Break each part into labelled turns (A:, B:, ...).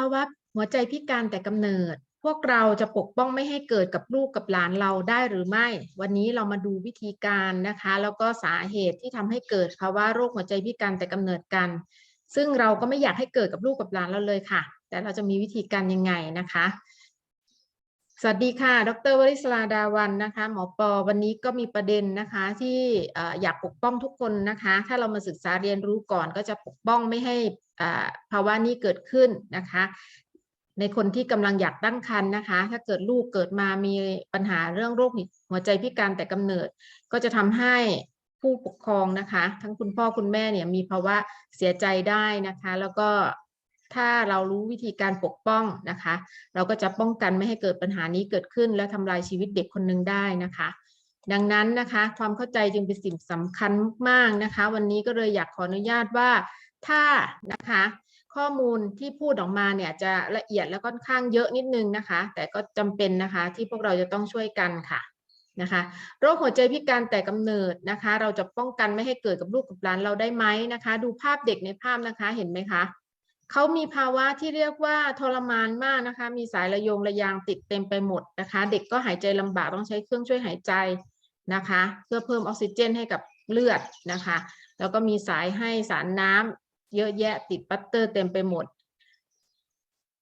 A: าวะหัวใจพิการแต่กำเนิด พวกเราจะปกป้องไม่ให้เกิดกับลูกกับหลานเราได้หรือไม่ วันนี้เรามาดูวิธีการนะคะ แล้วก็สาเหตุที่ทำให้เกิดภาวะโรคหัวใจพิการแต่กำเนิดกัน ซึ่งเราก็ไม่อยากให้เกิดกับลูกกับหลานเราเลยค่ะ แต่เราจะมีวิธีการยังไงนะคะ สวัสดีค่ะ ดรวริศราดาวันนะคะ หมอปอวันนี้ก็มีประเด็นนะคะที่อ่อยากปกป้องทุกคนนะคะ ถ้าเรามาศึกษาเรียนรู้ก่อนก็จะปกป้องไม่ให้ภาวะนี้เกิดขึ้นนะคะ ในคนที่กำลังอยากตั้งครรภ์นะคะ ถ้าเกิดลูกเกิดมามีปัญหาเรื่องโรคหัวใจพิการแต่กำเนิด ก็จะทำให้ผู้ปกครองนะคะ ทั้งคุณพ่อคุณแม่เนี่ยมีภาวะเสียใจได้นะคะ แล้วก็ ถ้าเรารู้วิธีการปกป้องนะคะ เราก็จะป้องกันไม่ให้เกิดปัญหานี้เกิดขึ้น และทำลายชีวิตเด็กคนหนึ่งได้นะคะ ดังนั้นนะคะ ความเข้าใจจึงเป็นสิ่งสำคัญมากนะคะ วันนี้ก็เลยอยากขออนุญาตว่าถ้านะคะ ข้อมูลที่พูดออกมาเนี่ยจะละเอียดและค่อนข้างเยอะนิดนึงนะคะ แต่ก็จำเป็นนะคะที่พวกเราจะต้องช่วยกันค่ะนะคะโรคหัวใจพิการแต่กำเนิดนะคะ เราจะป้องกันไม่ให้เกิดกับลูกกับหลานเราได้ไหมนะคะ ดูภาพเด็กในภาพนะคะเห็นไหมคะ เขามีภาวะที่เรียกว่าทรมานมากนะคะ มีสายระยงระยางติดเต็มไปหมดนะคะ เด็กก็หายใจลำบากต้องใช้เครื่องช่วยหายใจนะคะ เพื่อเพิ่มออกซิเจนให้กับเลือดนะคะ แล้วก็มีสายให้สารน้ำเยอะแยะติดปัตเตอร์เต็มไปหมด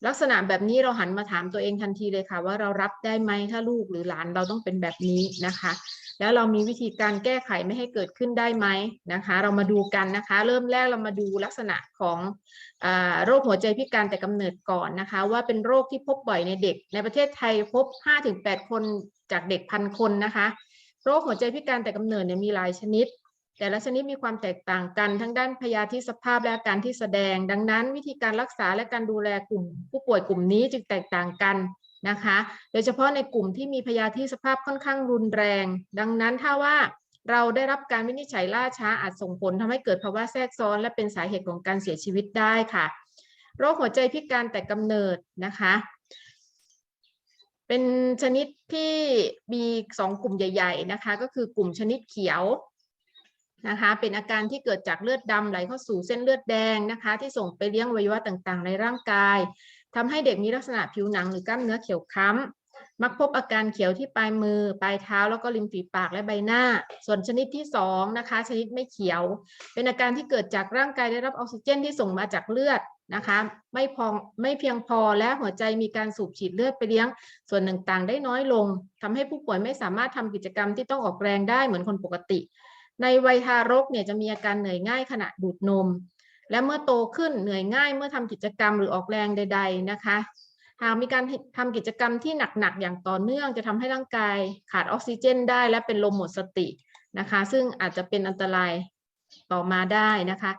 A: ลักษณะแบบนี้เราหันมาถามตัวเองทันทีเลยค่ะ ว่าเรารับได้ไหมถ้าลูกหรือหลานเราต้องเป็นแบบนี้นะคะ แล้วเรามีวิธีการแก้ไขไม่ให้เกิดขึ้นได้ไหมนะคะ เรามาดูกันนะคะ เริ่มแรกเรามาดูลักษณะของอโรคหัวใจพิการแต่กำเนิดก่อนนะคะ ว่าเป็นโรคที่พบบ่อยในเด็ก ในประเทศไทยพบ 5-8 คนจากเด็กพันคนนะคะ โรคหัวใจพิการแต่กำเนิดเนี่ยมีหลายชนิดแต่ละชนิดมีความแตกต่างกันทั้งด้านพยาธิสภาพและอาการที่แสดง ดังนั้นวิธีการรักษาและการดูแลกลุ่ม ผู้ป่วยกลุ่มนี้จึงแตกต่างกัน นะคะ โดยเฉพาะในกลุ่มที่มีพยาธิสภาพค่อนข้างรุนแรง ดังนั้นถ้าว่าเราได้รับการวินิจฉัยล่าช้าอาจส่งผลทำให้เกิดภาวะแทรกซ้อน และเป็นสาเหตุของการเสียชีวิตได้ค่ะ โรคหัวใจพิการแต่กำเนิดนะคะ เป็นชนิดที่มีสองกลุ่มใหญ่ ๆนะคะ ก็คือกลุ่มชนิดเขียวนะคะเป็นอาการที่เกิดจากเลือดดำไหลเข้าสู่เส้นเลือดแดงนะคะ ที่ส่งไปเลี้ยงอวัยวะต่างๆ ในร่างกาย ทำให้เด็กมีลักษณะผิวหนังหรือกล้ามเนื้อเขียวคล้ำ มักพบอาการเขียวที่ปลายมือ ปลายเท้า แล้วก็ริมฝีปากและใบหน้า ส่วนชนิดที่สองนะคะ ชนิดไม่เขียว เป็นอาการที่เกิดจากร่างกายได้รับออกซิเจนที่ส่งมาจากเลือดนะคะ ไม่พอไม่เพียงพอและหัวใจมีการสูบฉีดเลือดไปเลี้ยง ส่วนต่างๆ ได้น้อยลงทำให้ผู้ป่วยไม่สามารถทำกิจกรรมที่ต้องออกแรงได้เหมือนคนปกติในวัยทารกเนี่ยจะมีอาการเหนื่อยง่ายขณะดูดนม และเมื่อโตขึ้นเหนื่อยง่ายเมื่อทำกิจกรรมหรือออกแรงใด ๆนะคะหากมีการทำกิจกรรมที่หนักๆอย่างต่อเนื่องจะทำให้ร่างกายขาดออกซิเจนได้และเป็นลมหมดสตินะคะ ซึ่งอาจจะเป็นอันตรายต่อมาได้นะคะ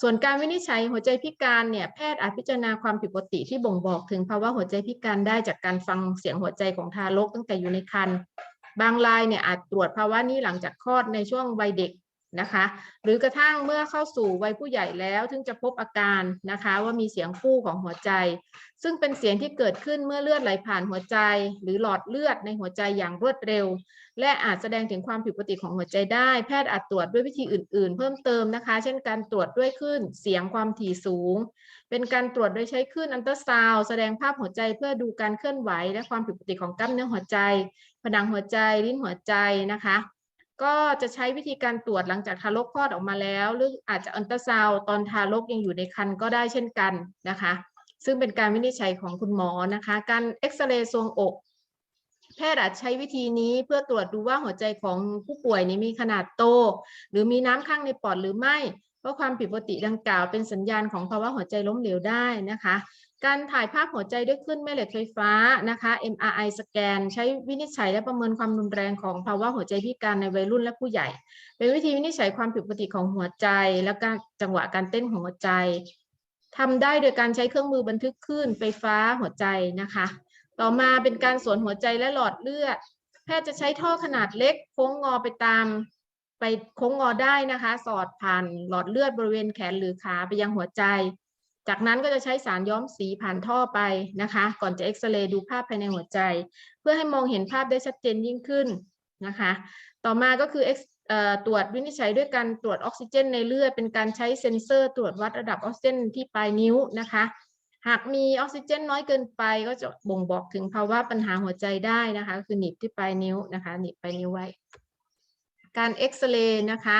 A: ส่วนการวินิจฉัยหัวใจพิการเนี่ยแพทย์อาจพิจารณาความผิดปกติที่บ่งบอกถึงภาวะหัวใจพิการได้จากการฟังเสียงหัวใจของทารกตั้งแต่อยู่ในครรภ์บางรายเนี่ยอาจตรวจภาวะนี้หลังจากคลอดในช่วงวัยเด็ก นะคะ หรือกระทั่งเมื่อเข้าสู่วัยผู้ใหญ่แล้วถึงจะพบอาการนะคะ ว่ามีเสียงฟู่ของหัวใจ ซึ่งเป็นเสียงที่เกิดขึ้นเมื่อเลือดไหลผ่านหัวใจ หรือหลอดเลือดในหัวใจอย่างรวดเร็ว และอาจแสดงถึงความผิดปกติของหัวใจได้ แพทย์อาจตรวจด้วยวิธีอื่น ๆ เพิ่มเติมนะคะ เช่นการตรวจด้วยคลื่นเสียงความถี่สูง เป็นการตรวจโดยใช้คลื่นอันตราซาวด์แสดงภาพหัวใจเพื่อดูการเคลื่อนไหว และความผิดปกติของกล้ามเนื้อหัวใจ ผนังหัวใจ ลิ้นหัวใจนะคะ ก็จะใช้วิธีการตรวจหลังจากทารกคลอดออกมาแล้ว หรืออาจจะอันตราซาวตอนทารกยังอยู่ในครรภ์ก็ได้เช่นกันนะคะ ซึ่งเป็นการวินิจฉัยของคุณหมอนะคะ การเอ็กซเรย์ทรวงอก แพทย์อาจใช้วิธีนี้เพื่อตรวจดูว่าหัวใจของผู้ป่วยนี้มีขนาดโต หรือมีน้ำข้างในปอดหรือไม่ เพราะความผิดปกติดังกล่าวเป็นสัญญาณของภาวะหัวใจล้มเหลวได้นะคะ การถ่ายภาพหัวใจด้วยคลื่นแม่เหล็กไฟฟ้านะคะ MRI สแกน ใช้วินิจฉัยและประเมินความรุนแรงของภาวะหัวใจพิการในวัยรุ่นและผู้ใหญ่ เป็นวิธีวินิจฉัยความผิดปกติของหัวใจ และการจังหวะการเต้นของหัวใจทำได้โดยการใช้เครื่องมือบันทึกคลื่นไฟฟ้าหัวใจนะคะ ต่อมาเป็นการสวนหัวใจและหลอดเลือด แพทย์จะใช้ท่อขนาดเล็กโค้งงอไปตามไปโค้งงอได้นะคะ สอดผ่านหลอดเลือดบริเวณแขนหรือขาไปยังหัวใจ จากนั้นก็จะใช้สารย้อมสีผ่านท่อไปนะคะ ก่อนจะเอ็กซเรย์ดูภาพภายในหัวใจ เพื่อให้มองเห็นภาพได้ชัดเจนยิ่งขึ้นนะคะ ต่อมาก็คือ X ออตรวจวินิจฉัยด้วยการตรวจออกซิเจนในเลือด เป็นการใช้เซ็นเซอร์ตรวจวัดระดับออกซิเจนที่ปลายนิ้วนะคะ หากมีออกซิเจนน้อยเกินไปก็จะบ่งบอกถึงภาวะปัญหาหัวใจได้นะคะ คือหนีบที่ปลายนิ้วนะคะ หนีบปลายนิ้วไว้ การเอ็กซเรย์นะคะ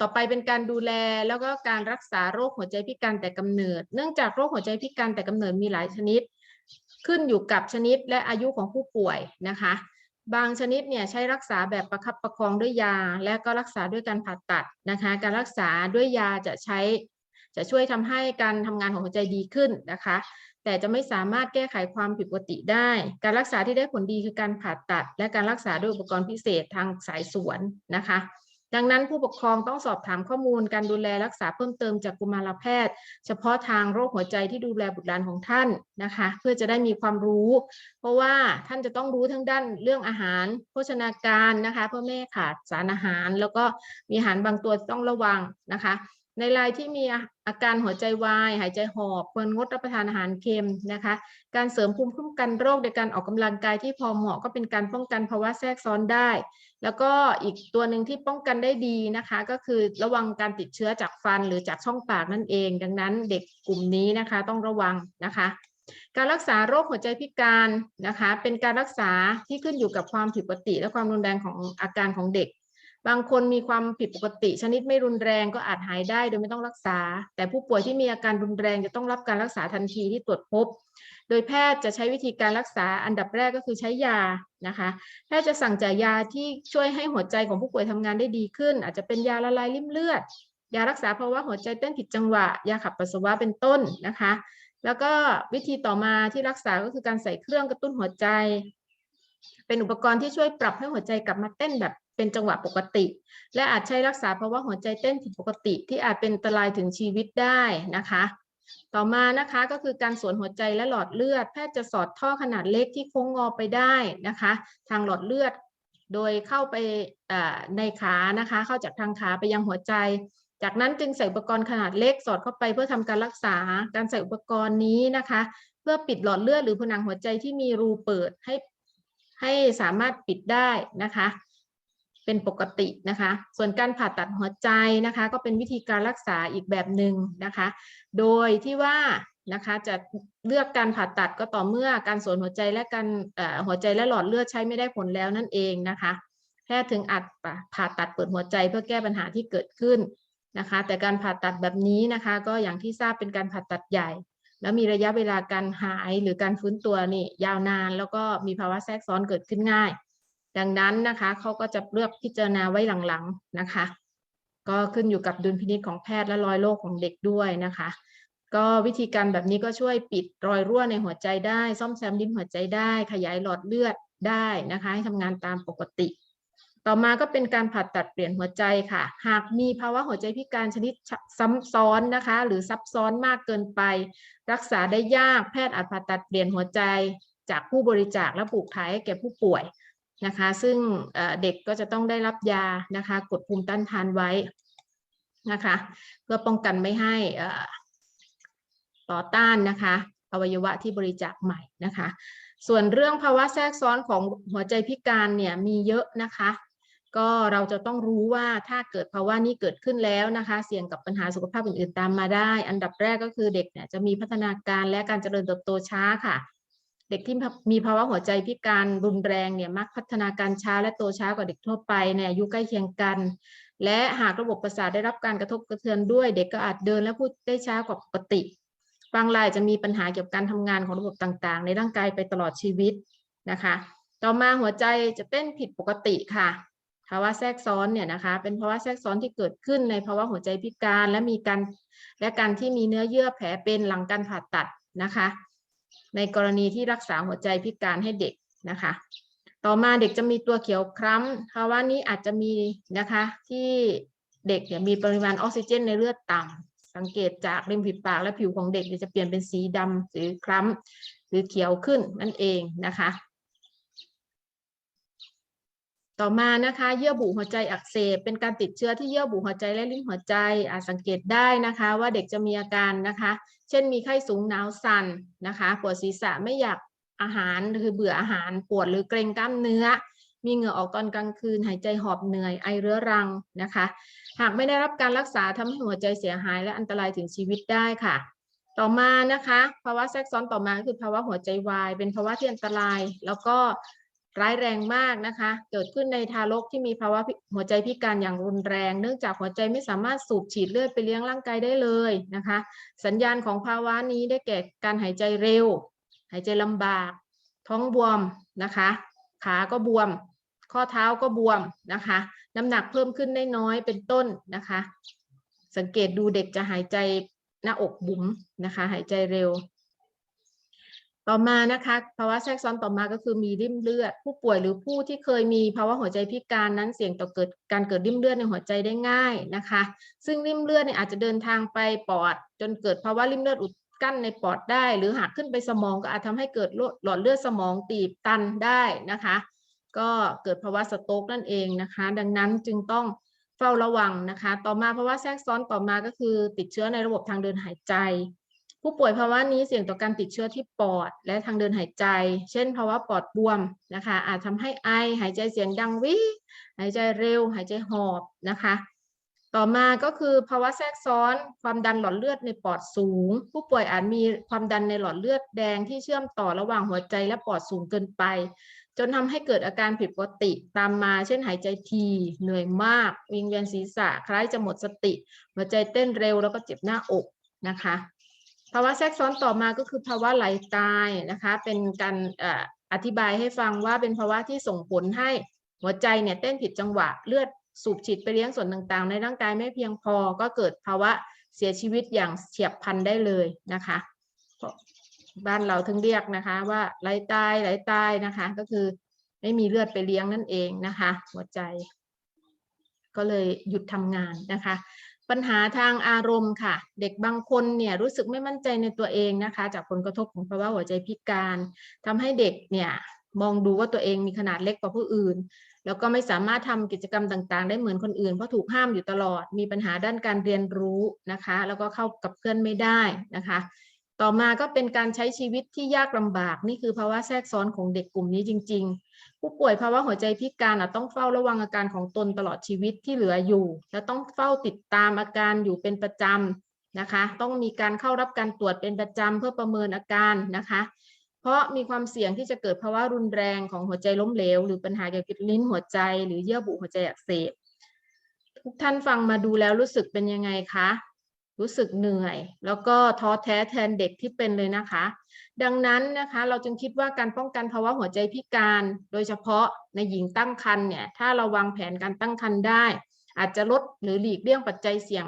A: ต่อไปเป็นการดูแลแล้วก็การรักษาโรคหัวใจพิการแต่กำเนิด เนื่องจากโรคหัวใจพิการแต่กำเนิดมีหลายชนิด ขึ้นอยู่กับชนิดและอายุของผู้ป่วยนะคะ บางชนิดเนี่ยใช้รักษาแบบประคับประคองด้วยยา และก็รักษาด้วยการผ่าตัดนะคะ การรักษาด้วยยาจะใช้ จะช่วยทำให้การทำงานของหัวใจดีขึ้นนะคะ แต่จะไม่สามารถแก้ไขความผิดปกติได้ การรักษาที่ได้ผลดีคือการผ่าตัด และการรักษาด้วยอุปกรณ์พิเศษทางสายสวนนะคะ ดังนั้นผู้ปกครองต้องสอบถามข้อมูลการดูแลรักษาเพิ่มเติมจากกุมารแพทย์ เฉพาะทางโรคหัวใจที่ดูแลบุตรหลานของท่านนะคะ เพื่อจะได้มีความรู้ เพราะว่าท่านจะต้องรู้ทั้งด้านเรื่องอาหาร โภชนาการนะคะ เพื่อไม่ขาดสารอาหาร แล้วก็มีอาหารบางตัวต้องระวังนะคะในรายที่มีอาการหัวใจวาย หายใจหอบควรงดรับประทานอาหารเค็มนะคะ การเสริมภูมิคุ้มกันโรคโดยการออกกำลังกายที่พอเหมาะก็เป็นการป้องกันภาวะแทรกซ้อนได้ แล้วก็อีกตัวหนึ่งที่ป้องกันได้ดีนะคะ ก็คือระวังการติดเชื้อจากฟันหรือจากช่องปากนั่นเอง ดังนั้นเด็กกลุ่มนี้นะคะต้องระวังนะคะ การรักษาโรคหัวใจพิการนะคะ เป็นการรักษาที่ขึ้นอยู่กับความผิดปกติ และความรุนแรงของอาการของเด็ก บางคนมีความผิดปกติ ชนิดไม่รุนแรงก็อาจหายได้โดยไม่ต้องรักษา แต่ผู้ป่วยที่มีอาการรุนแรงจะต้องรับการรักษาทันทีที่ตรวจพบ โดยแพทย์จะใช้วิธีการรักษาอันดับแรกก็คือใช้ยานะคะแพทย์จะสั่งจ่ายยาที่ช่วยให้หัวใจของผู้ป่วยทำงานได้ดีขึ้น อาจจะเป็นยาละลายริ่มเลือด ยารักษาภาวะหัวใจเต้นผิดจังหวะ ยาขับปัสสาวะเป็นต้นนะคะ แล้วก็วิธีต่อมาที่รักษาก็คือการใส่เครื่องกระตุ้นหัวใจ เป็นอุปกรณ์ที่ช่วยปรับให้หัวใจกลับมาเต้นแบบเป็นจังหวะปกติ และอาจใช้รักษาภาวะหัวใจเต้นผิดปกติ ที่อาจเป็นอันตรายถึงชีวิตได้นะคะ ต่อมานะคะก็คือการสวนหัวใจและหลอดเลือด แพทย์จะสอดท่อขนาดเล็กที่โค้งงอไปได้นะคะ ทางหลอดเลือด โดยเข้าไปในขานะคะ เข้าจากทางขาไปยังหัวใจ จากนั้นจึงใส่อุปกรณ์ขนาดเล็กสอดเข้าไปเพื่อทำการรักษา การใส่อุปกรณ์นี้นะคะ เพื่อปิดหลอดเลือดหรือผนังหัวใจที่มีรูเปิดให้ให้สามารถปิดได้นะคะ เป็นปกตินะคะ ส่วนการผ่าตัดหัวใจนะคะ ก็เป็นวิธีการรักษาอีกแบบหนึ่งนะคะ โดยที่ว่านะคะจะเลือกการผ่าตัดก็ต่อเมื่อการสวนหัวใจและการหัวใจและหลอดเลือดใช้ไม่ได้ผลแล้วนั่นเองนะคะแพทย์ถึงอัดผ่าตัดเปิดหัวใจเพื่อแก้ปัญหาที่เกิดขึ้นนะคะ แต่การผ่าตัดแบบนี้นะคะ ก็อย่างที่ทราบเป็นการผ่าตัดใหญ่ แล้วมีระยะเวลาการหายหรือการฟื้นตัวนี่ยาวนาน แล้วก็มีภาวะแทรกซ้อนเกิดขึ้นง่าย ดังนั้นนะคะเขาก็จะเลือกพิจารณาไว้หลังๆนะคะ ก็ขึ้นอยู่กับดุลพินิจของแพทย์และรอยโรคของเด็กด้วยนะคะ ก็วิธีการแบบนี้ก็ช่วยปิดรอยรั่วในหัวใจได้ ซ่อมแซมลิ้นหัวใจได้ ขยายหลอดเลือดได้นะคะให้ทำงานตามปกติ ต่อมาก็เป็นการผ่าตัดเปลี่ยนหัวใจค่ะ หากมีภาวะหัวใจพิการชนิดซ้ำซ้อนนะคะ หรือซับซ้อนมากเกินไป รักษาได้ยากแพทย์อาจผ่าตัดเปลี่ยนหัวใจจากผู้บริจาคและปลูกถ่ายให้แก่ผู้ป่วย นะคะ ซึ่งเด็กก็จะต้องได้รับยานะคะ กดภูมิต้านทานไว้นะคะ เพื่อป้องกันไม่ให้อ่อต้านนะคะ อวัยวะที่บริจาคใหม่นะคะ ส่วนเรื่องภาวะแทรกซ้อนของหัวใจพิการเนี่ยมีเยอะนะคะ ก็เราจะต้องรู้ว่าถ้าเกิดภาวะนี้เกิดขึ้นแล้วนะคะ เสี่ยงกับปัญหาสุขภาพอื่นๆตามมาได้ อันดับแรกก็คือเด็กเนี่ยจะมีพัฒนาการและการเจริญเติบโตช้าค่ะ เด็กที่มีภาวะหัวใจพิการรุนแรงเนี่ยมักพัฒนาการช้าและโตช้ากว่าเด็กทั่วไปในอายุใกล้เคียงกัน และหากระบบประสาทได้รับการกระทบกระเทือนด้วย เด็กก็อาจเดินและพูดได้ช้ากว่าปกติ บางรายจะมีปัญหาเกี่ยวกับการทำงานของระบบต่างๆ ในร่างกายไปตลอดชีวิตนะคะ ต่อมาหัวใจจะเต้นผิดปกติค่ะภาวะแทรกซ้อนเนี่ยนะคะ เป็นภาวะแทรกซ้อนที่เกิดขึ้นในภาวะหัวใจพิการ และมีการและการที่มีเนื้อเยื่อแผลเป็นหลังการผ่าตัดนะคะ ในกรณีที่รักษาหัวใจพิการให้เด็กนะคะ ต่อมาเด็กจะมีตัวเขียวคล้ำภาวะนี้อาจจะมีนะคะที่เด็กเนี่ยมีปริมาณออกซิเจนในเลือดต่ำสังเกตจากริมฝีปากและผิวของเด็กจะเปลี่ยนเป็นสีดำหรือคล้ำหรือเขียวขึ้นนั่นเองนะคะ ต่อมานะคะเยื่อบุหัวใจอักเสบเป็นการติดเชื้อที่เยื่อบุหัวใจและลิ้นหัวใจอาจสังเกตได้นะคะ ว่าเด็กจะมีอาการนะคะ เช่นมีไข้สูงหนาวสั่นนะคะปวดศีรษะไม่อยากอาหารคือเบื่ออาหารปวดหรือเกร็งกล้ามเนื้อ มีเหงื่อออกตอนกลางคืนหายใจหอบเหนื่อยไอเรื้อรังนะคะ หากไม่ได้รับการรักษาทำให้หัวใจเสียหายและอันตรายถึงชีวิตได้ค่ะ ต่อมานะคะ ภาวะแทรกซ้อนต่อมาคือภาวะหัวใจวาย เป็นภาวะที่อันตราย แล้วก็ ร้ายแรงมากนะคะ เกิดขึ้นในทารกที่มีภาวะหัวใจพิการอย่างรุนแรง เนื่องจากหัวใจไม่สามารถสูบฉีดเลือดไปเลี้ยงร่างกายได้เลยนะคะ สัญญาณของภาวะนี้ได้แก่การหายใจเร็ว หายใจลำบาก ท้องบวมนะคะ ขาก็บวม ข้อเท้าก็บวมนะคะ น้ำหนักเพิ่มขึ้นได้น้อยเป็นต้นนะคะ สังเกตดูเด็กจะหายใจหน้าอกบุ๋มนะคะ หายใจเร็ว ต่อมานะคะภาวะแทรกซ้อนต่อมาก็คือมีริ่มเลือด ผู้ป่วยหรือผู้ที่เคยมีภาวะหัวใจพิการนั้นเสี่ยงต่อเกิดการเกิดริ่มเลือดในหัวใจได้ง่ายนะคะ ซึ่งริ่มเลือดเนี่ยอาจจะเดินทางไปปอด จนเกิดภาวะริ่มเลือดอุดกั้นในปอดได้ หรือหากขึ้นไปสมองก็อาจทำให้เกิดหลอดเลือดสมองตีบตันได้นะคะ ก็เกิดภาวะสโตรกนั่นเองนะคะ ดังนั้นจึงต้องเฝ้าระวังนะคะ ต่อมาภาวะแทรกซ้อนต่อมาก็คือติดเชื้อในระบบทางเดินหายใจ ผู้ป่วยภาวะนี้เสี่ยงต่อการติดเชื้อที่ปอดและทางเดินหายใจ เช่นภาวะปอดบวมนะคะ อาจทำให้ไอหายใจเสียงดังวิหายใจเร็ว หายใจหอบนะคะ ต่อมาก็คือภาวะแทรกซ้อนความดันหลอดเลือดในปอดสูง ผู้ป่วยอาจมีความดันในหลอดเลือดแดงที่เชื่อมต่อระหว่างหัวใจและปอดสูงเกินไป จนทำให้เกิดอาการผิดปกติตามมา เช่นหายใจทีเหนื่อยมาก วิงเวียนศีรษะคล้ายจะหมดสติ หัวใจเต้นเร็วแล้วก็เจ็บหน้าอกนะคะ ภาวะแทรกซ้อนต่อมาก็คือภาวะไหลตายนะคะ เป็นการออธิบายให้ฟังว่าเป็นภาวะที่ส่งผลให้หัวใจเนี่ยเต้นผิดจังหวะเลือดสูบฉีดไปเลี้ยงส่วนต่างๆ ในร่างกายไม่เพียงพอก็เกิดภาวะเสียชีวิตอย่างเฉียบพลันได้เลยนะคะเพราะบ้านเราถึงเรียกนะคะว่าไหลตายไหลตายนะคะ ก็คือไม่มีเลือดไปเลี้ยงนั่นเองนะคะ หัวใจ ก็เลยหยุดทำงานนะคะ ปัญหาทางอารมณ์ค่ะ เด็กบางคนเนี่ยรู้สึกไม่มั่นใจในตัวเองนะคะ จากผลกระทบของภาวะหัวใจพิการทำให้เด็กเนี่ยมองดูว่าตัวเองมีขนาดเล็กกว่าผู้อื่น แล้วก็ไม่สามารถทำกิจกรรมต่างๆ ได้เหมือนคนอื่นเพราะถูกห้ามอยู่ตลอด มีปัญหาด้านการเรียนรู้นะคะ แล้วก็เข้ากับเพื่อนไม่ได้นะคะ ต่อมาก็เป็นการใช้ชีวิตที่ยากลำบากนี่คือภาวะแทรกซ้อนของเด็กกลุ่มนี้จริง ๆ ผู้ป่วยภาวะหัวใจพิการต้องเฝ้าระวังอาการของตนตลอดชีวิตที่เหลืออยู่ และต้องเฝ้าติดตามอาการอยู่เป็นประจำนะคะ ต้องมีการเข้ารับการตรวจเป็นประจำเพื่อประเมินอาการนะคะ เพราะมีความเสี่ยงที่จะเกิดภาวะรุนแรงของหัวใจล้มเหลว หรือปัญหาเกี่ยวกับลิ้นหัวใจหรือเยื่อบุหัวใจอักเสบทุกท่านฟังมาดูแล้วรู้สึกเป็นยังไงคะ รู้สึกเหนื่อย แล้วก็ท้อแท้แทนเด็กที่เป็นเลยนะคะ ดังนั้นนะคะเราจึงคิดว่าการป้องกันภาวะหัวใจพิการ โดยเฉพาะในหญิงตั้งครรภ์เนี่ยถ้าเราวางแผนการตั้งครรภ์ได้ อาจจะลดหรือหลีกเลี่ยงปัจจัยเสี่ยง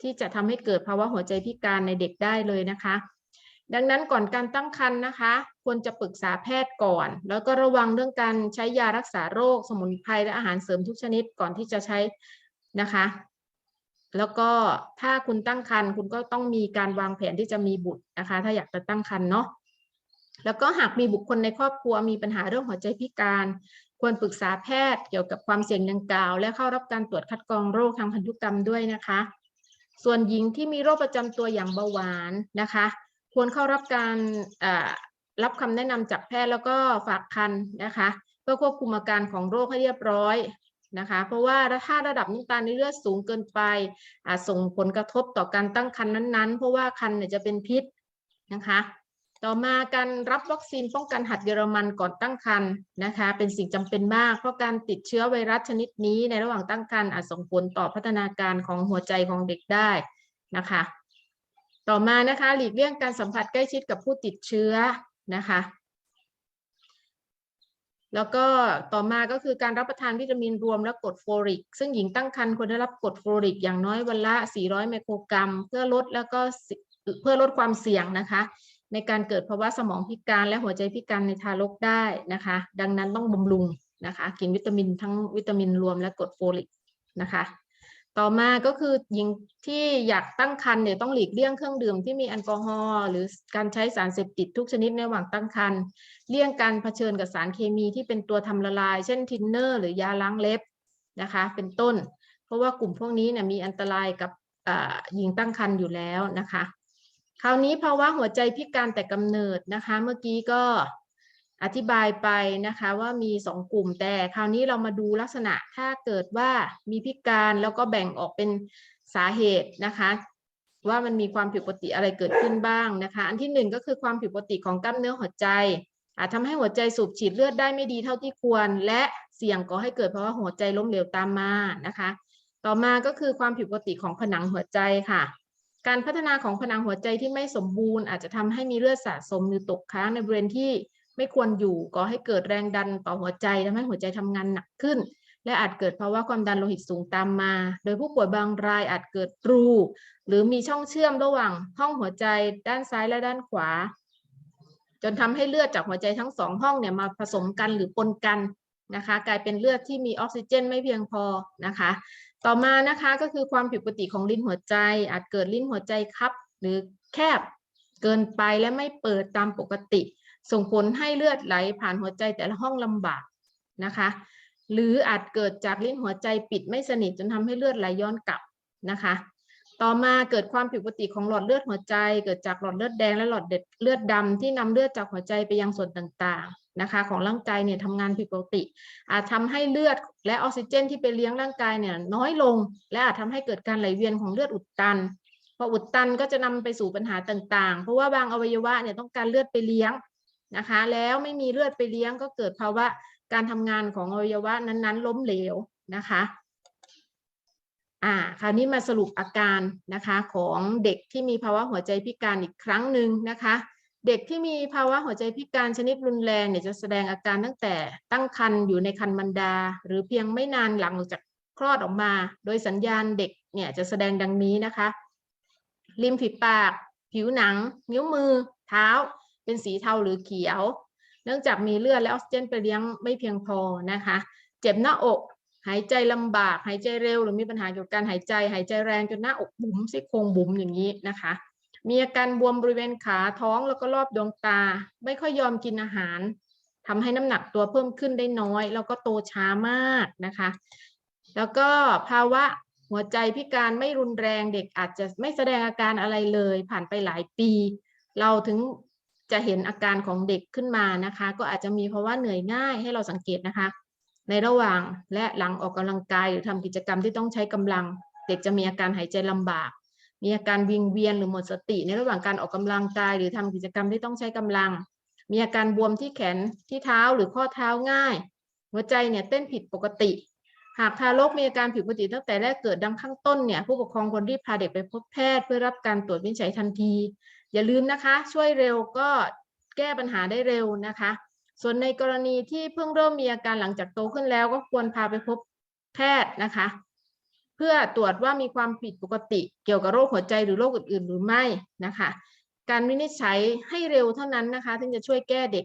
A: ที่จะทำให้เกิดภาวะหัวใจพิการในเด็กได้เลยนะคะ ดังนั้นก่อนการตั้งครรภ์นะคะ ควรจะปรึกษาแพทย์ก่อน แล้วก็ระวังเรื่องการใช้ยารักษาโรค สมุนไพรและอาหารเสริมทุกชนิดก่อนที่จะใช้นะคะ แล้วก็ถ้าคุณตั้งครรภ์คุณก็ต้องมีการวางแผนที่จะมีบุตรนะคะ ถ้าอยากจะตั้งครรภ์เนาะแล้วก็หากมีบุคคลในครอบครัวมีปัญหาเรื่องหัวใจพิการ ควรปรึกษาแพทย์เกี่ยวกับความเสี่ยงดังกล่าว และเข้ารับการตรวจคัดกรองโรคทางพันธุกรรมด้วยนะคะ ส่วนหญิงที่มีโรคประจำตัวอย่างเบาหวานนะคะ ควรเข้ารับการรับคำแนะนำจากแพทย์แล้วก็ฝากคันนะคะ เพื่อควบคุมอาการของโรคให้เรียบร้อย นะคะ เพราะว่าถ้าระดับน้ำตาลในเลือดสูงเกินไปอาจส่งผลกระทบต่อการตั้งครรภ์นั้นๆ เพราะว่าครรภ์เนี่ยจะเป็นพิษนะคะต่อมาการรับวัคซีนป้องกันหัดเยอรมันก่อนตั้งครรภ์นะคะ เป็นสิ่งจำเป็นมาก เพราะการติดเชื้อไวรัสชนิดนี้ในระหว่างตั้งครรภ์อาจส่งผลต่อพัฒนาการของหัวใจของเด็กได้นะคะ ต่อมานะคะหลีกเลี่ยงการสัมผัสใกล้ชิดกับผู้ติดเชื้อนะคะ แล้วก็ต่อมาก็คือการรับประทานวิตามินรวมและกรดโฟลิก ซึ่งหญิงตั้งครรภ์ควรได้รับกรดโฟลิก อย่างน้อยวันละ 400 ไมโครกรัม เพื่อลดแล้วก็เพื่อลดความเสี่ยงนะคะ ในการเกิดภาวะสมองพิการและหัวใจพิการในทารกได้นะคะ ดังนั้นต้องบำรุงนะคะ กินวิตามินทั้งวิตามินรวมและกรดโฟลิกนะคะ ต่อมาก็คือหญิงที่อยากตั้งครรภ์เนี่ยต้องหลีกเลี่ยงเครื่องดื่มที่มีแอลกอฮอล์หรือการใช้สารเสพติดทุกชนิดในระหว่างตั้งครรภ์เลี่ยงการเผชิญกับสารเคมีที่เป็นตัวทำละลาย เช่นทินเนอร์หรือยาล้างเล็บนะคะ เป็นต้น เพราะว่ากลุ่มพวกนี้เนี่ยมีอันตรายกับหญิงตั้งครรภ์อยู่แล้วนะคะ คราวนี้ภาวะหัวใจพิการแต่กำเนิดนะคะ เมื่อกี้ก็ อธิบายไปนะคะว่ามีสองกลุ่มแต่คราวนี้เรามาดูลักษณะถ้าเกิดว่ามีพิการแล้วก็แบ่งออกเป็นสาเหตุนะคะ ว่ามันมีความผิดปกติอะไรเกิดขึ้นบ้างนะคะ อันที่หนึ่งก็คือความผิดปกติของกล้ามเนื้อหัวใจ อาจทำให้หัวใจสูบฉีดเลือดได้ไม่ดีเท่าที่ควร และเสี่ยงก่อให้เกิดภาวะหัวใจล้มเหลวตามมานะคะ ต่อมาก็คือความผิดปกติของผนังหัวใจค่ะการพัฒนาของผนังหัวใจที่ไม่สมบูรณ์อาจจะทำให้มีเลือดสะสมหรือตกค้างในบริเวณที่ ไม่ควรอยู่ก่อให้เกิดแรงดันต่อหัวใจทำให้หัวใจทำงานหนักขึ้น และอาจเกิดภาวะความดันโลหิตสูงตามมา โดยผู้ป่วยบางรายอาจเกิดรู หรือมีช่องเชื่อมระหว่างห้องหัวใจด้านซ้ายและด้านขวา จนทำให้เลือดจากหัวใจทั้งสองห้องเนี่ยมาผสมกันหรือปนกันนะคะกลายเป็นเลือดที่มีออกซิเจนไม่เพียงพอนะคะ ต่อมานะคะก็คือความผิดปกติของลิ้นหัวใจ อาจเกิดลิ้นหัวใจคับ หรือแคบเกินไปและไม่เปิดตามปกติ ส่งผลให้เลือดไหลผ่านหัวใจแต่ละห้องลำบากนะคะ หรืออาจเกิดจากลิ้นหัวใจปิดไม่สนิทจนทำให้เลือดไหลย้อนกลับนะคะ ต่อมาเกิดความผิดปกติของหลอดเลือดหัวใจ เกิดจากหลอดเลือดแดงและหลอดเด็ดเลือดดำที่นำเลือดจากหัวใจไปยังส่วนต่างๆนะคะ ของร่างกายเนี่ยทำงานผิดปกติ อาจทำให้เลือดและออกซิเจนที่ไปเลี้ยงร่างกายเนี่ยน้อยลง และอาจทำให้เกิดการไหลเวียนของเลือดอุดตันพออุดตันก็จะนำไปสู่ปัญหาต่างๆ เพราะว่าบางอวัยวะเนี่ยต้องการเลือดไปเลี้ยง นะคะ แล้วไม่มีเลือดไปเลี้ยงก็เกิดภาวะการทำงานของอวัยวะนั้นๆ ล้มเหลวนะคะอ่าคราวนี้มาสรุปอาการนะคะของเด็กที่มีภาวะหัวใจพิการอีกครั้งหนึ่งนะคะ เด็กที่มีภาวะหัวใจพิการชนิดรุนแรงเนี่ยจะแสดงอาการตั้งแต่ตั้งครรภ์อยู่ในครรภ์บรรดา หรือเพียงไม่นานหลังจากคลอดออกมา โดยสัญญาณเด็กเนี่ยจะแสดงดังนี้นะคะ ริมฝีปาก ผิวหนัง นิ้วมือ เท้า เป็นสีเทาหรือเขียว เนื่องจากมีเลือดและออกซิเจนไปเลี้ยงไม่เพียงพอนะคะ เจ็บหน้าอก หายใจลำบาก หายใจเร็ว หรือมีปัญหาเกี่ยวกับการหายใจ หายใจแรงจนหน้าอกบุ๋มซี่โครงบุ๋มอย่างนี้นะคะ มีอาการบวมบริเวณขาท้องแล้วก็รอบดวงตา ไม่ค่อยยอมกินอาหารทำให้น้ำหนักตัวเพิ่มขึ้นได้น้อย แล้วก็โตช้ามากนะคะ แล้วก็ภาวะหัวใจพิการไม่รุนแรงเด็กอาจจะไม่แสดงอาการอะไรเลย ผ่านไปหลายปี เราถึง จะเห็นอาการของเด็กขึ้นมานะคะ ก็อาจจะมีภาะวะเหนื่อยง่ายให้เราสังเกตนะคะ ในระหว่างและหลังออกกำลังกายหรือทำกิจกรรมที่ต้องใช้กำลัง เด็กจะมีอาการหายใจลำบาก มีอาการวิงเวียนหรือหมดสติ ในระหว่างการออกกำลังกายหรือทำกิจกรรมที่ต้องใช้กำลัง มีอาการบวมที่แขนที่เท้าหรือข้อเท้าง่าย หัวใจเนี่ยเต้นผิดปกติหากทารกมีอาการผิดปกติตั้งแต่แรกเกิดดังข้างต้นเนี่ยผู้ปกครองควรรีบพาเด็กไปพบแพทย์เพื่อรับการตรวจวินิจฉัยทันที อย่าลืมนะคะ ช่วยเร็วก็แก้ปัญหาได้เร็วนะคะ ส่วนในกรณีที่เพิ่งเริ่มมีอาการหลังจากโตขึ้นแล้ว ก็ควรพาไปพบแพทย์นะคะ เพื่อตรวจว่ามีความผิดปกติ เกี่ยวกับโรคหัวใจหรือโรคอื่น ๆ หรือไม่นะคะ การวินิจฉัยให้เร็วเท่านั้นนะคะถึงจะช่วยแก้เด็ก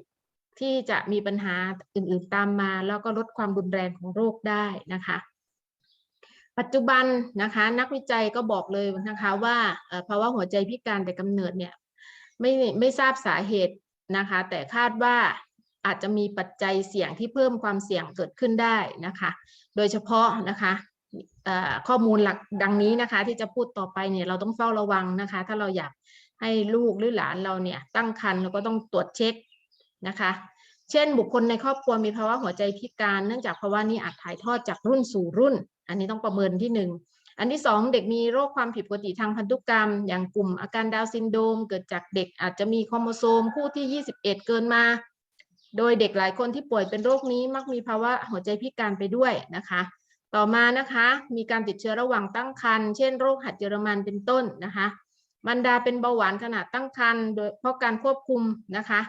A: ที่จะมีปัญหาอื่น ๆ ตามมา แล้วก็ลดความรุนแรงของโรคได้นะคะ ปัจจุบันนะคะนักวิจัยก็บอกเลยนะคะว่าภาวะหัวใจพิการแต่กำเนิดเนี่ยไม่ไม่ทราบสาเหตุนะคะ แต่คาดว่าอาจจะมีปัจจัยเสี่ยงที่เพิ่มความเสี่ยงเกิดขึ้นได้นะคะ โดยเฉพาะนะคะข้อมูลหลักดังนี้นะคะ ที่จะพูดต่อไปเนี่ยเราต้องเฝ้าระวังนะคะ ถ้าเราอยากให้ลูกหรือหลานเราเนี่ยตั้งครรภ์เราก็ต้องตรวจเช็คนะคะ เช่น บุคคลในครอบครัวมีภาวะหัวใจพิการเนื่องจากภาวะนี้อาจถ่ายทอดจากรุ่นสู่รุ่น อันนี้ต้องประเมินที่หนึ่งอันที่สองเด็กมีโรคความผิดปกติทางพันธุกรรม อย่างกลุ่มอาการดาวซินโดม เกิดจากเด็กอาจจะมีโครโมโซมคู่ที่ 21 เกินมา โดยเด็กหลายคนที่ป่วยเป็นโรคนี้มักมีภาวะหัวใจพิการไปด้วยนะคะ ต่อมานะคะมีการติดเชื้อระหว่างตั้งครรภ์เช่นโรคหัดเยอรมันเป็นต้นนะคะบรรดาเป็นเบาหวานขณะตั้งครรภ์โดยเพราะการควบคุมนะคะ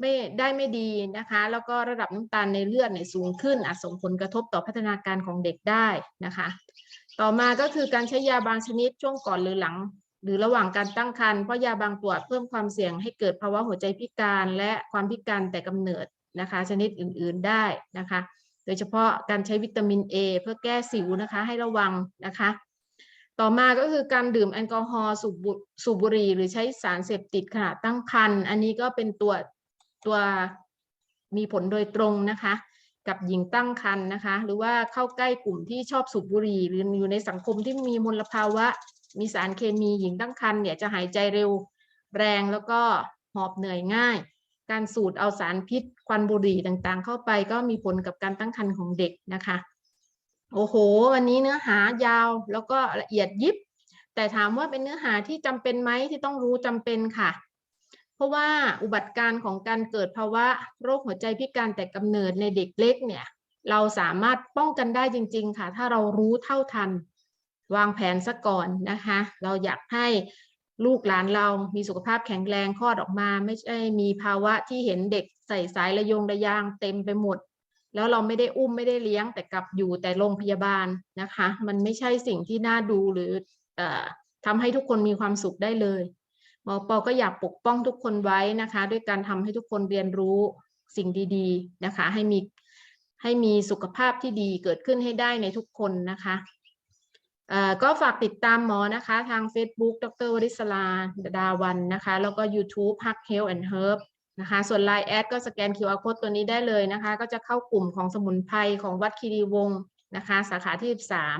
A: ไม่ได้ไม่ดีนะคะ แล้วก็ระดับน้ำตาลในเลือดเนี่ยสูงขึ้นอาจส่งผลกระทบต่อพัฒนาการของเด็กได้นะคะ ต่อมาก็คือการใช้ยาบางชนิดช่วงก่อนหรือหลัง หรือระหว่างการตั้งครรภ์เพราะยาบางตัวเพิ่มความเสี่ยงให้เกิดภาวะหัวใจพิการและความพิการแต่กำเนิดนะคะ ชนิดอื่นๆได้นะคะ โดยเฉพาะการใช้วิตามิน A เพื่อแก้สิวนะคะให้ระวังนะคะต่อมาก็คือการดื่มแอลกอฮอล์สูบบุหรี่หรือใช้สารเสพติดขณะตั้งครรภ์อันนี้ก็เป็นตัว ตัวมีผลโดยตรงนะคะ กับหญิงตั้งครรภ์นะคะ หรือว่าเข้าใกล้กลุ่มที่ชอบสูบบุหรี่หรืออยู่ในสังคมที่มีมลภาวะ มีสารเคมีหญิงตั้งครรภ์เนี่ยจะหายใจเร็วแรงแล้วก็หอบเหนื่อยง่าย การสูดเอาสารพิษควันบุหรี่ต่างๆ เข้าไปก็มีผลกับการตั้งครรภ์ของเด็กนะคะ โอ้โห วันนี้เนื้อหายาวแล้วก็ละเอียดยิบ แต่ถามว่าเป็นเนื้อหาที่จำเป็นไหมที่ต้องรู้จำเป็นค่ะ เพราะว่าอุบัติการ์ของการเกิดภาวะโรคหัวใจพิการแต่กำเนิดในเด็กเล็กเนี่ยเราสามารถป้องกันได้จริง ๆ ค่ะ ถ้าเรารู้เท่าทัน วางแผนซะก่อนนะคะ เราอยากให้ลูกหลานเรามีสุขภาพแข็งแรงคลอดออกมา ไม่ใช่มีภาวะที่เห็นเด็กใส่สายระยงระยางเต็มไปหมด แล้วเราไม่ได้อุ้มไม่ได้เลี้ยงแต่กลับอยู่แต่โรงพยาบาลนะคะ มันไม่ใช่สิ่งที่น่าดูหรืออทำให้ทุกคนมีความสุขได้เลย มอปอก็อยากปกป้องทุกคนไว้นะคะ ด้วยการทำให้ทุกคนเรียนรู้สิ่งดีๆนะคะ ให้มีให้มีสุขภาพที่ดีเกิดขึ้นให้ได้ในทุกคนนะคะเอ่อก็ฝากติดตามหมอนะคะ ทาง Facebook ดรวริศลาดาวันนะคะ แล้วก็ YouTube Hack Health and Herb นะคะ ส่วน Line แอดก็สแกน QR Code ตัวนี้ได้เลยนะคะ ก็จะเข้ากลุ่มของสมุนไพรของวัดคีรีวงศ์ นะคะสาขาที่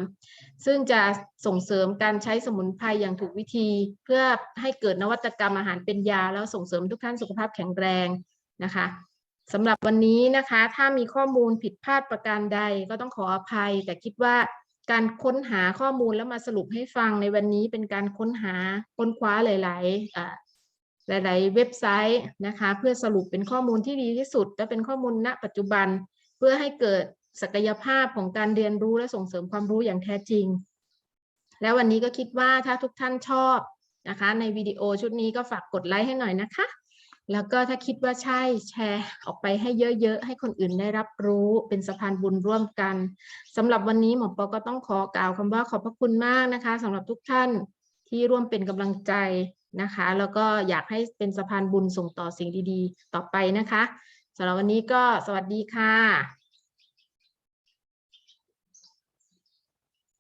A: 13 ซึ่งจะส่งเสริมการใช้สมุนไพรอย่างถูกวิธี เพื่อให้เกิดนวัตกรรมอาหารเป็นยา แล้วส่งเสริมทุกท่านสุขภาพแข็งแรงนะคะสำหรับวันนี้นะคะถ้ามีข้อมูลผิดพลาดประการใดก็ต้องขออภัย แต่คิดว่าการค้นหาข้อมูลแล้วมาสรุปให้ฟังในวันนี้เป็นการค้นหาค้นคว้าหลายๆหลายๆเว็บไซต์นะคะเพื่อสรุปเป็นข้อมูลที่ดีที่สุด และเป็นข้อมูลณปัจจุบันเพื่อให้เกิด ศักยภาพของการเรียนรู้และส่งเสริมความรู้อย่างแท้จริง แล้ววันนี้ก็คิดว่าถ้าทุกท่านชอบนะคะ ในวิดีโอชุดนี้ก็ฝากกดไลค์ให้หน่อยนะคะ แล้วก็ถ้าคิดว่าใช่แชร์ออกไปให้เยอะๆ ให้คนอื่นได้รับรู้เป็นสะพานบุญร่วมกันสำหรับวันนี้หมอปอก็ต้องขอกล่าวคำว่าขอบพระคุณมากนะคะสำหรับทุกท่านที่ร่วมเป็นกำลังใจนะคะ แล้วก็อยากให้เป็นสะพานบุญส่งต่อสิ่งดีๆ ต่อไปนะคะสำหรับวันนี้ก็สวัสดีค่ะ